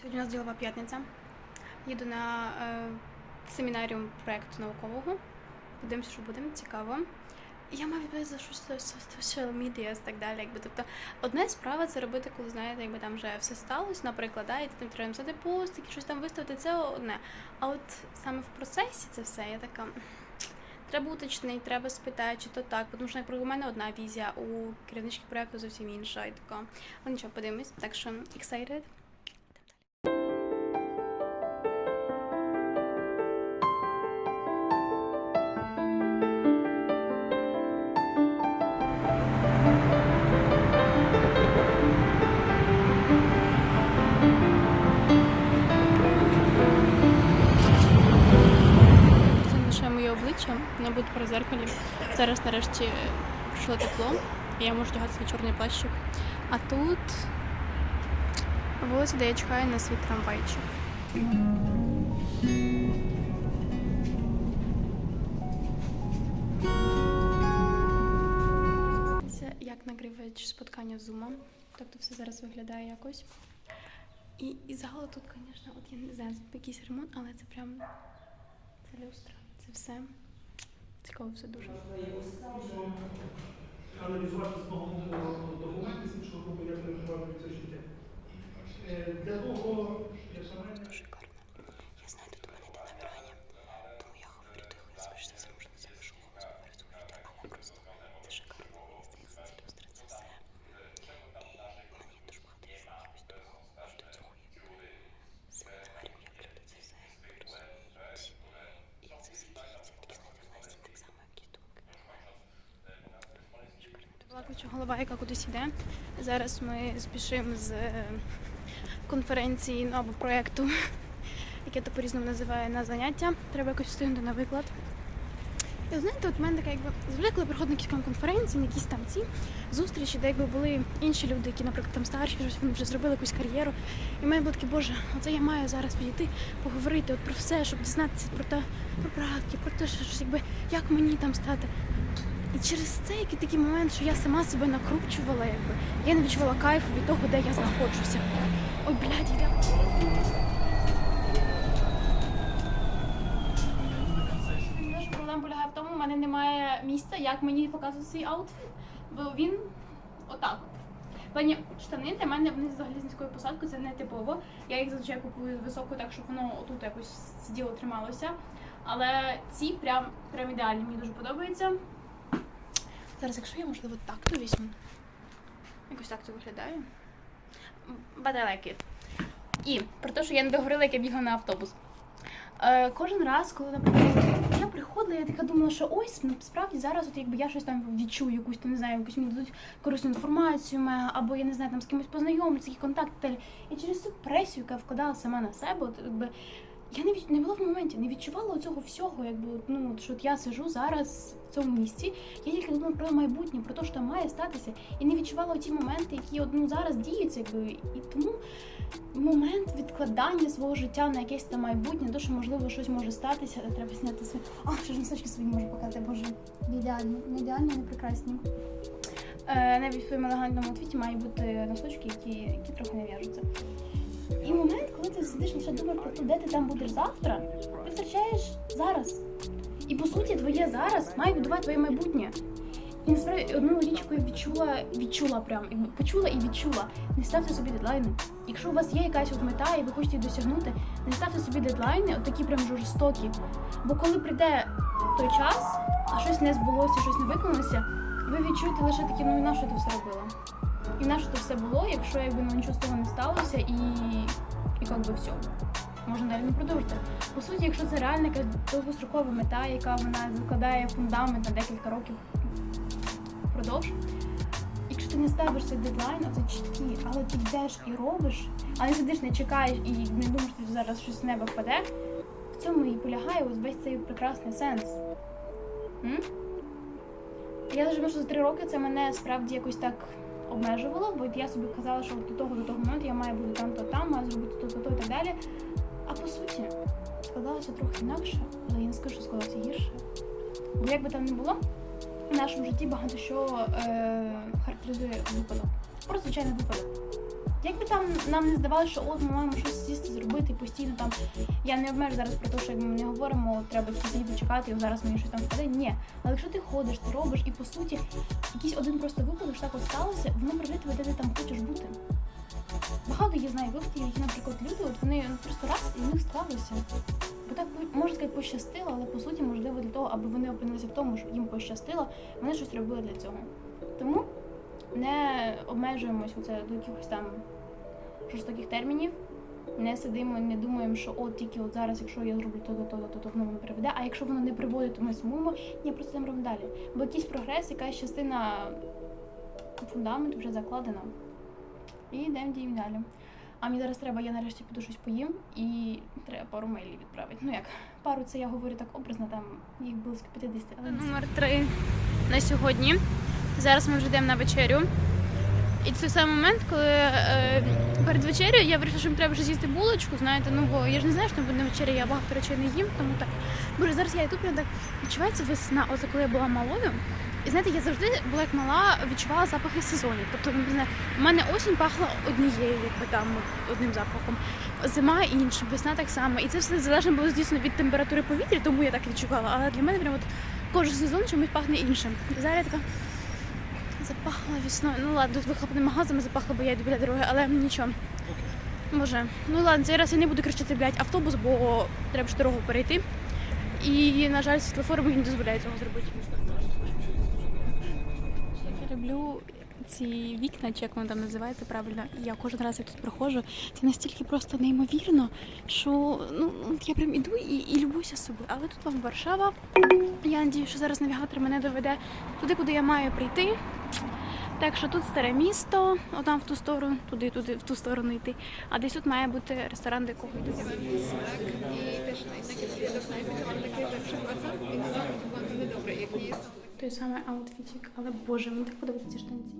Сьогодні у нас ділова п'ятниця. Їду на е, семінаріум проєкту наукового. Подивимося, що буде цікаво. Я маю відповідати за щось social media і так далі. Якби тобто, одна справа це робити, коли знаєте, якби там вже все сталося, наприклад, да, і ти там треба написати постики, щось там виставити, це одне. А от саме в процесі це все, я така. Треба уточнити, треба спитати, чи то так, тому що наприклад, у мене одна візія, у керівнички проєкту зовсім інша. І така. Ну нічого, подивимось. Так що excited. При зеркалі. Зараз нарешті прийшло тепло, і я можу тягати свій чорний плащик. А тут вулиця, де я чекаю на свій трамвайчик. Це як нагрівач споткання з зумом. Тобто все зараз виглядає якось. І, і зала тут, звісно, от я не знаю, якийсь ремонт, але це прям це люстра, це все. Цікаво все дуже. аналізувати з мого документи з іншого боку, як переживати це життя. Е, Для того, для саме Дуже гарно. Я знаю, тут у мене йде набирання, тому я говорю тихо, я звичайно це можна запишу голос поверху говорити, але просто це шикарно. Мені здається, це люстра, це все. І в мене є дуже багато різних якось тому, що до цього є семінарів, як люди це все розуміють. І як це все діється, такі знаєте, власні так само якісь думки. Плакуча голова, яка кудись йде. Зараз ми спішимо з е, конференції ну, або проєкту, яке то по-різному називає на заняття. Треба якось встигнути на виклад. І знаєте, от в мене така якби завжди, коли приходить на якісь там конференції, на якісь там ці зустрічі, де якби були інші люди, які, наприклад, там старші, вони вже зробили якусь кар'єру. І в мене було таке, боже, оце я маю зараз підійти, поговорити от про все, щоб дізнатися про те, про правки, про те, що, якби як мені там стати. І через це який такий момент, що я сама себе накручувала, якби я не відчувала кайфу від того, де я знаходжуся. Ой, блядь, я. Проблема полягає в тому, у мене немає місця, як мені показувати свій аутфіт, бо він отак. В плані штани для мене вони взагалі з низькою посадкою, це не типово. Я їх зазвичай купую високо, так щоб воно отут якось сиділо, трималося. Але ці прям, прям ідеальні, мені дуже подобаються. Зараз, якщо я, можливо, так то візьму. Якось так це виглядає. It. І про те, що я не договорила, як я бігла на автобус. Е, кожен раз, коли наприклад, я приходила, я така думала, що ось ну, справді зараз, от якби я щось там відчую, якусь там не знаю, якусь мені дадуть корисну інформацію, або я не знаю, там з кимось познайомитися, які контакти. і. І через цю пресію, яка вкладала сама на себе, от, якби, я не, від, не була в моменті, не відчувала цього всього, якби ну, що от я сижу зараз в цьому місці. Я тільки думала про майбутнє, про те, що має статися, і не відчувала ті моменти, які от, ну, зараз діються, якби. І тому момент відкладання свого життя на якесь там майбутнє, то що можливо щось може статися, треба зняти свої. А, що ж носочки свої можу показати, боже, не ідеальні, не ідеальні, не прекрасні. Е, навіть в своєму елегантному outfit має бути носочки, які, які трохи не в'яжуться. І момент, ти сидиш лише думаєш про те, де ти там будеш завтра, ти втрачаєш зараз. І по суті, твоє зараз має будувати твоє майбутнє. І насправді одну річ, яку я відчула, відчула прям, і почула і відчула. Не ставте собі дедлайни. Якщо у вас є якась от мета і ви хочете її досягнути, не ставте собі дедлайни, от такі прям жорстокі. Бо коли прийде той час, а щось не збулося, щось не виконалося, ви відчуєте лише такі, ну і на що ти все робила? І на що це все було, якщо якби ну, нічого з того не сталося і, і як би все. Можна далі не продовжити. По суті, якщо це реальна якась довгострокова мета, яка вона закладає фундамент на декілька років впродовж. Якщо ти не ставиш цей дедлайн, а це чіткий, але ти йдеш і робиш, а не сидиш, не чекаєш і не думаєш, що зараз щось з неба впаде, в цьому і полягає ось весь цей прекрасний сенс. М? Я навіть думаю, що за три роки це мене справді якось так обмежувало, бо я собі казала, що до того до того моменту я маю бути там, то там, маю зробити то, то, то і так далі. А по суті, складалося трохи інакше, але я не скажу, що складалося гірше. Бо як би там не було, в нашому житті багато що е, характеризує випадок. Просто звичайний випадок. Як би там нам не здавалося, що от ми маємо щось сісти, зробити постійно там. Я не обмежу зараз про те, що як ми не говоримо, треба сидіти чекати, і зараз мені щось там впаде. Ні. Але якщо ти ходиш, ти робиш, і по суті, якийсь один просто випадок, що так от сталося, воно приведе тебе, де ти там хочеш бути. Багато я знаю випадків, які, наприклад, люди, от вони ну, просто раз і в них склалося. Бо так можна сказати, пощастило, але по суті, можливо, для того, аби вони опинилися в тому, що їм пощастило, вони щось робили для цього. Тому не обмежуємось оце до якихось там жорстоких термінів. Не сидимо, не думаємо, що от тільки от зараз, якщо я зроблю то, то, то, то, то воно мене приведе. А якщо воно не приводить, то ми сумуємо. Ні, просто йдемо робимо далі. Бо якийсь прогрес, якась частина фундаменту вже закладена. І йдемо діємо далі. А мені зараз треба, я нарешті піду щось поїм і треба пару мейлів відправити. Ну як, пару це я говорю так образно, там їх близько 50, але номер три на сьогодні. Зараз ми вже йдемо на вечерю. І це саме момент, коли е, перед вечерею я вирішила, що мені треба вже з'їсти булочку, знаєте, ну бо я ж не знаю, що буде на вечері, я багато речей не їм, тому так. Боже, зараз я йду прям так відчувається весна, оце коли я була малою. І знаєте, я завжди була як мала, відчувала запахи сезонів. Тобто, не знаю, в мене осінь пахла однією, якби там одним запахом, зима іншим, весна так само. І це все залежно було звісно від температури повітря, тому я так відчувала. Але для мене прям от кожен сезон чомусь пахне іншим. І зараз я така запахла весною. Ну ладно, тут вихлопним магазом запахло, бо я йду біля дороги, але нічого. Може. Ну ладно, цей раз я не буду кричати, блядь, автобус, бо треба ж дорогу перейти. І, на жаль, світлофори мені не дозволяють цього зробити. Я люблю ці вікна, чи як воно там називається правильно. І я кожен раз як тут проходжу. Це настільки просто неймовірно, що ну от я прям іду і, і любуюся собою. Але тут вам Варшава. Я надію, що зараз навігатор мене доведе туди, куди я маю прийти. Так що тут старе місто, отам в ту сторону, туди, туди, в ту сторону йти. А десь тут має бути ресторан, де якого йду. Той самий аутфітік, але боже, мені так подобаються ці штанці.